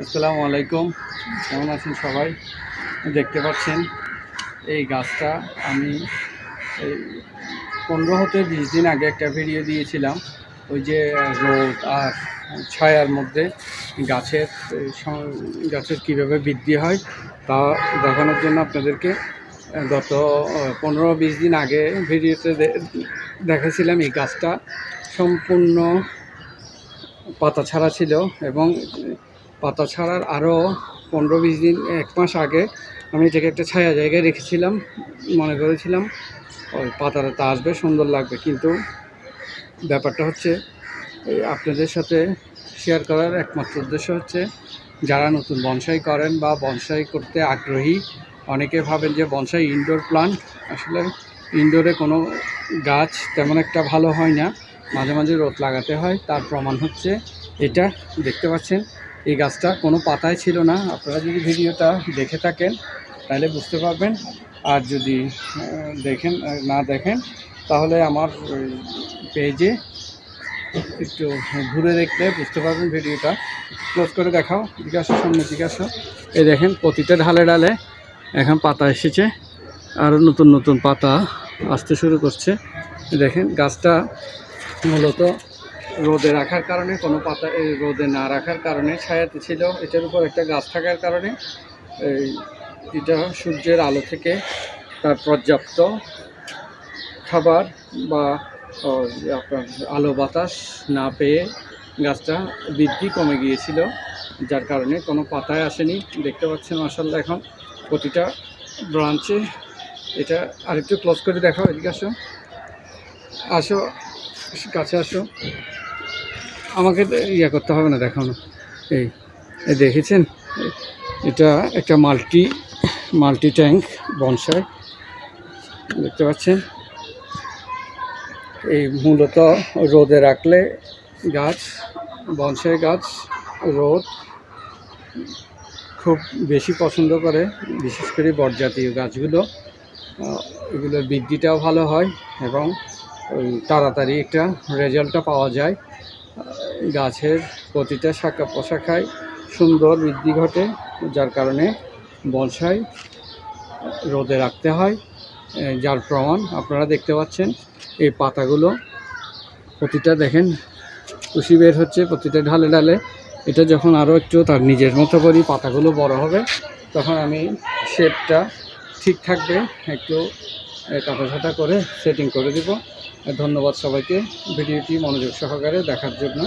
আসসালামু আলাইকুম। কেমন আছেন সবাই? দেখতে পাচ্ছেন, এই গাছটা আমি এই পনেরো হতে বিশ দিন আগে একটা ভিডিও দিয়েছিলাম। ওই যে রোদ আর ছায়ার মধ্যে গাছের গাছের কীভাবে বৃদ্ধি হয় তা দেখানোর জন্য আপনাদেরকে গত পনেরো বিশ দিন আগে ভিডিওতে দেখেছিলাম এই গাছটা সম্পূর্ণ পাতা ছাড়া ছিল এবং পাতা ছাড়ার আরও পনেরো বিশ দিন, এক মাস আগে আমি এটাকে একটা ছায়া জায়গায় রেখেছিলাম, মনে করেছিলাম, ওই পাতাটা আসবে, সুন্দর লাগবে। কিন্তু ব্যাপারটা হচ্ছে আপনাদের সাথে শেয়ার করার একমাত্র উদ্দেশ্য হচ্ছে, যারা নতুন বনসাই করেন বা বনসাই করতে আগ্রহী, অনেকে ভাবেন যে বনসাই ইনডোর প্লান্ট আসলে ইনডোরে কোনো গাছ তেমন একটা ভালো হয় না। মাঝে মাঝে রোদ লাগাতে হয়, তার প্রমাণ হচ্ছে এটা, দেখতে পাচ্ছেন এই গাছটা কোনো পাতায় ছিল না। আপনারা যদি ভিডিওটা দেখে থাকেন, তাহলে বুঝতে পারবেন। আর যদি দেখেন না দেখেন, তাহলে আমার পেজে একটু ঘুরে দেখলে বুঝতে পারবেন ভিডিওটা। ক্লোজ করে দেখাও জিজ্ঞাসা সামনে জিজ্ঞাসা এই দেখেন, প্রতিটা ঢালে ডালে এখন পাতা এসেছে। আরও নতুন নতুন পাতা আসতে শুরু করছে। দেখেন, গাছটা মূলত রোদে রাখার কারণে, কোনো পাতা রোদে না রাখার কারণে ছায়াতে ছিল, এটার উপর একটা গাছ থাকার কারণে এটা সূর্যের আলো থেকে তার পর্যাপ্ত খাবার বা আপনার আলো বাতাস না পেয়ে গাছটা বৃদ্ধি কমে গিয়েছিল, যার কারণে কোনো পাতায় আসেনি। দেখতে পাচ্ছেন মাসাল্লাহ এখন প্রতিটা ব্রাঞ্চে এটা আরেকটু ক্লোজ করে দেখাও, এদিকে আসো। আসো কাছে আসো। আমাকে ইয়ে করতে হবে না দেখানো এই এই দেখেছেন? এটা একটা মাল্টি মাল্টি ট্যাঙ্ক, বনসাই। দেখতে পাচ্ছেন? এই মূলত রোদে রাখলে গাছ, বনসাই গাছ, রোদ খুব বেশি পছন্দ করে, বিশেষ করে বরজাতীয় গাছগুলো। এগুলোর বৃদ্ধিটাও ভালো হয় এবং তাড়াতাড়ি একটা রেজাল্টটা পাওয়া যায়। গাছের প্রতিটা শাখা প্রশাখায় সুন্দর বৃদ্ধি ঘটে, যার কারণে বনসাই রোদে রাখতে হয়। যার প্রমাণ আপনারা দেখতে পাচ্ছেন, এই পাতাগুলো প্রতিটা দেখেন, কুশি বের হচ্ছে প্রতিটা ঢালে ঢালে। এটা যখন আরও একটু তার নিজের মতো করি পাতাগুলো বড় হবে, তখন আমি শেপটা ঠিক থাকবে, একটু কাটা ছাটা করে সেটিং করে দিব। ধন্যবাদ সবাইকে। ভিডিওটি মনোযোগ সহকারে দেখার জন্য।